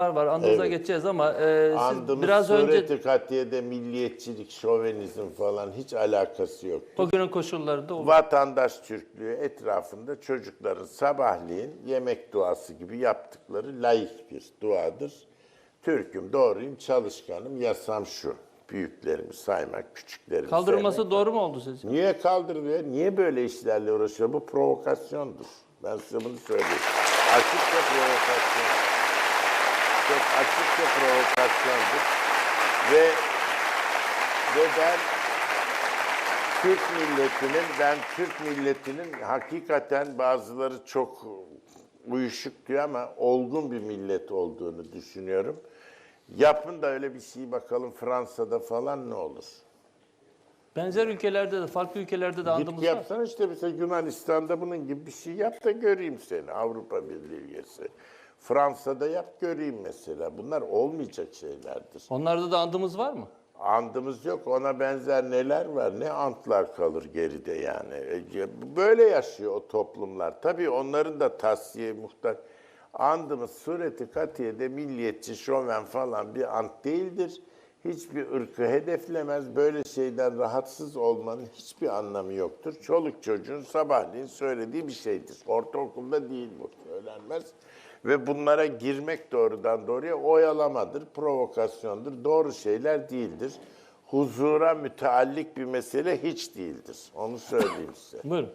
var. Andınıza Evet. geçeceğiz ama e, siz Andımız biraz önce sureti katiyede milliyetçilik, şovenizm falan hiç alakası yok. o günün koşullarında olur. Vatandaş Türklüğü etrafında çocukların sabahleyin yemek duası gibi yaptıkları laik bir duadır. Türk'üm, doğruyum, çalışkanım, yasam şu. Büyüklerimi saymak, küçüklerimi Kaldırılması sevmek. doğru mu oldu sizce? Niye kaldırılıyor? Niye böyle işlerle uğraşıyor? Bu provokasyondur. Ben size bunu söyleyeyim. Açıkça provokasyon. Çok açıkça provokasyondur. Ve ve ben Türk milletinin, ben Türk milletinin hakikaten bazıları çok uyuşuk diyor ama olgun bir millet olduğunu düşünüyorum. Yapın da öyle bir şey bakalım Fransa'da falan ne olur? Benzer ülkelerde de, farklı ülkelerde de Git andımız var. yapsana işte mesela Yunanistan'da bunun gibi bir şey yap da göreyim seni Avrupa Birliği üyesi. Fransa'da yap göreyim mesela. Bunlar olmayacak şeylerdir. Onlarda da andımız var mı? Andımız yok ona benzer neler var ne antlar kalır geride yani. E, Böyle yaşıyor o toplumlar. Tabii onların da tavsiye muhtaç. Andımız sureti katiyede milliyetçi, şoven falan bir ant değildir. Hiçbir ırkı hedeflemez. Böyle şeyden rahatsız olmanın hiçbir anlamı yoktur. Çoluk çocuğun sabahleyin söylediği bir şeydir. Ortaokulda değil bu söylenmez. Ve bunlara girmek doğrudan doğruya oyalamadır, provokasyondur. Doğru şeyler değildir. Huzura müteallik bir mesele hiç değildir. Onu söyleyeyim size. Buyurun.